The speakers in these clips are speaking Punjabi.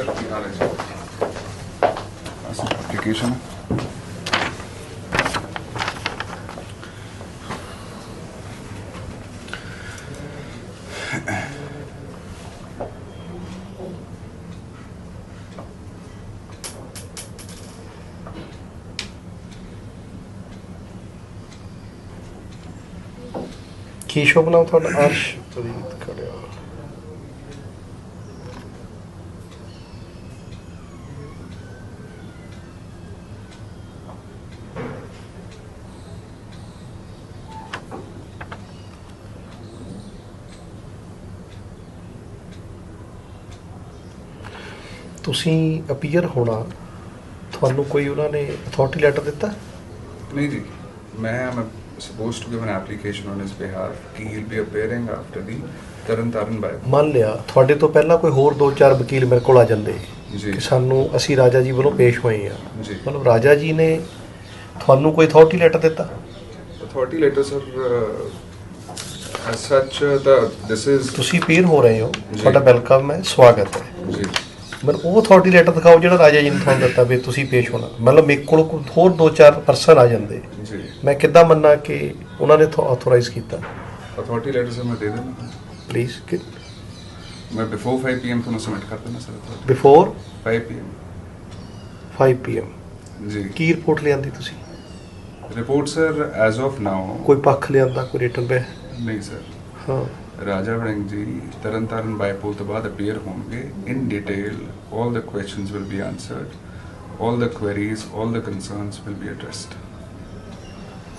ਸਰ ਕੀ ਹਾਲ ਹੈ ਜੀ ਐਪਲੀਕੇਸ਼ਨ ਕੀ ਸ਼ੁਭ ਨਾਮ ਤੁਹਾਡਾ ਤੁਸੀਂ ਅਪੀਅਰ ਹੋਣਾ ਤੁਹਾਨੂੰ ਕੋਈ ਉਹਨਾਂ ਨੇ ਅਥਾਰਟੀ ਲੈਟਰ ਦਿੱਤਾ? ਨਹੀਂ ਜੀ ਮੈਂ am supposed to give an application on his behalf. ਕਿ he'll be appearing after the Taran by. ਮੰਨ ਲਿਆ ਤੁਹਾਡੇ ਤੋਂ ਪਹਿਲਾਂ ਕੋਈ ਹੋਰ ਦੋ ਚਾਰ ਵਕੀਲ ਮੇਰੇ ਕੋਲ ਆ ਜਾਂਦੇ ਜੀ। ਕਿ ਸਾਨੂੰ ਅਸੀਂ ਰਾਜਾ ਜੀ ਵੱਲੋਂ ਪੇਸ਼ ਹੋਏ ਆ ਜੀ। ਮਤਲਬ ਰਾਜਾ ਜੀ ਨੇ ਤੁਹਾਨੂੰ ਕੋਈ ਅਥਾਰਟੀ ਲੈਟਰ ਦਿੱਤਾ? Authority letter sir uh, as such uh, the this is ਤੁਸੀਂ ਪੀਰ ਹੋ ਰਹੇ ਹੋ। ਜੀ। ਤੁਹਾਡਾ ਵੈਲਕਮ ਹੈ ਸਵਾਗਤ ਹੈ। ਜੀ। ਮਤਲਬ ਉਹ ਅਥਾਰਟੀ ਲੈਟਰ ਦਿਖਾਓ ਜਿਹੜਾ ਰਾਜਾ ਜੀ ਨੇ ਤੁਹਾਨੂੰ ਦਿੱਤਾ ਵੀ ਤੁਸੀਂ ਪੇਸ਼ ਹੋਣਾ। ਮਤਲਬ ਮੇਰੇ ਕੋਲ ਕੋਈ ਹੋਰ ਦੋ ਚਾਰ ਪਰਸਨ ਆ ਜਾਂਦੇ। ਜੀ। ਮੈਂ ਕਿੱਦਾਂ ਮੰਨਾਂ ਕਿ ਉਹਨਾਂ ਨੇ ਆਥੋਰਾਈਜ਼ ਕੀਤਾ? Authority letter sir ਮੈਂ ਦੇ ਦਿੰਦਾ। ਪਲੀਜ਼ ਮੈਂ before 5 pm ਤੁਹਾਨੂੰ submit ਕਰ ਦੇਣਾ ਸਰ ਬਿਫੋਰ 5 pm 5 ਪੀਐਮ ਜੀ। ਕੀ ਰਿਪੋਰਟ ਲਿਆਂਦੀ ਤੁਸੀਂ? Report sir as of now ਕੋਈ ਪੱਖ ਲਿਆਂਦਾ ਕੋਈ ਰਿਟਨ ਪੇ ਨਹੀਂ ਸਰ। ਹਾਂ। ਰਾਜਾ ਵੜਿੰਗ ਜੀ ਤਰਨਤਾਰਨ ਬਾਈਪੋਲ ਤੋਂ ਬਾਅਦ ਅਪੀਅਰ ਹੋਣਗੇ। In detail all the questions will be answered. All the queries all the concerns will be addressed.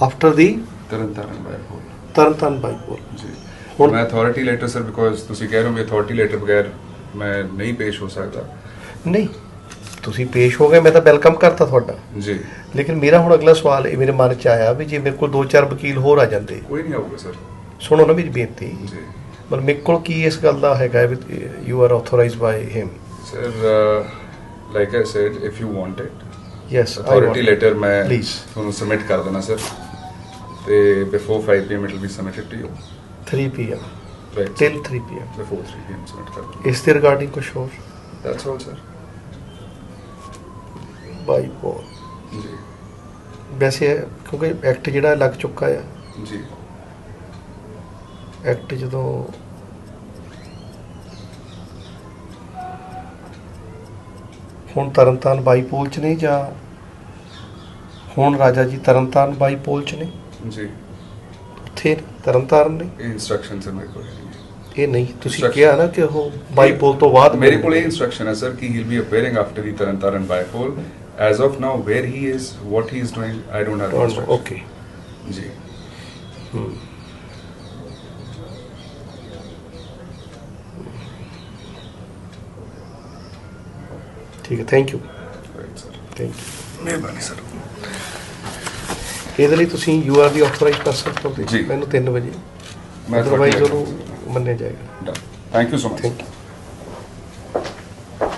After the Tarn Taran bypoll. Tarn Taran bypoll. ਜੀ। ਹੁਣ- ਮੈਂ ਅਥਾਰਟੀ ਲੈਟਰ ਸਰ ਬਿਕੋਜ਼ ਤੁਸੀਂ ਕਹਿ ਰਹੇ ਹੋ ਵੀ ਅਥਾਰਟੀ ਲੈਟਰ ਬਗੈਰ ਮੈਂ ਨਹੀਂ ਪੇਸ਼ ਹੋ ਸਕਦਾ। ਨਹੀਂ ਤੁਸੀਂ ਪੇਸ਼ ਹੋ ਗਏ ਮੈਂ ਤਾਂ ਵੈਲਕਮ ਕਰਤਾ ਤੁਹਾਡਾ। ਜੀ। ਲੇਕਿਨ ਮੇਰਾ ਹੁਣ ਅਗਲਾ ਸਵਾਲ ਇਹ ਮੇਰੇ ਮਨ ਚ ਆਇਆ ਵੀ ਜੇ ਮੇਰੇ ਕੋਲ ਦੋ ਚਾਰ ਵਕੀਲ ਹੋਰ ਆ ਜਾਂਦੇ। ਕੋਈ ਨਹੀਂ ਆਊਗਾ ਸਰ ਸੁਣੋ ਨਾ ਮੇਰੀ ਬੇਨਤੀ। ਮਤਲਬ ਮੇਰੇ ਕੋਲ ਕੀ ਇਸ ਗੱਲ ਦਾ ਹੈਗਾ ਵੀ you are authorised by him sir like I said if you want it yes authority letter ਮੈਂ. ਤੁਹਾਨੂੰ ਸਬਮਿਟ ਕਰ ਦੇਣਾ ਸਰ ਤੇ before 5 pm it will be submitted to you 3 PM right till 3 PM before 3 pm submit ਕਰ ਦੇਣਾ ਇਸ ਦੇ ਰਿਗਾਰਡਿੰਗ ਕੁਝ ਹੋਰ that's all sir ਬਾਈਪੋਲ ਜੀ ਵੈਸੇ ਕਿਉਂਕਿ ਐਕਟ ਜਿਹੜਾ ਲੱਗ ਚੁੱਕਾ ਆ ਜੀ ਐਕਟ ਜਦੋਂ ਹੁਣ ਤਰਨਤਾਰਨ ਬਾਈਪੋਲ ਚ ਨਹੀਂ ਜਾਂ ਹੁਣ ਰਾਜਾ ਜੀ ਤਰਨਤਾਰਨ ਬਾਈਪੋਲ ਚ ਨੇ? ਜੀ। ਉੱਥੇ ਨੇ, ਤਰਨਤਾਰਨ ਨੇ? ਇਹ ਇਨਸਟਰਕਸ਼ਨ ਸਰ ਮੇਰੇ ਕੋਲ ਹੈ। ਇਹ ਨਹੀਂ ਤੁਸੀਂ. ਕਿਹਾ ਨਾ ਕਿ ਉਹ ਬਾਈਪੋਲ ਤੋਂ ਬਾਅਦ ਮੇਰੇ ਕੋਲ ਇਹ ਇਨਸਟਰਕਸ਼ਨ ਹੈ ਸਰ ਕਿ he will be appearing after the Tarn Taran bypoll as of now where he is what he is doing I don't have okay ਜੀ। ਠੀਕ ਹੈ ਥੈਂਕ ਯੂ ਥੈਂਕ ਯੂ ਮਿਹਰਬਾਨੀ ਸਰ। ਇਹਦੇ ਲਈ ਤੁਸੀਂ you are the authorised person ਤੋਂ। ਮੈਨੂੰ 3 ਵਜੇ। ਮੈਂ ਅਦਰਵਾਈਜ਼ ਉਹਨੂੰ ਮੰਨਿਆ ਜਾਏਗਾ। Thank you so much thank you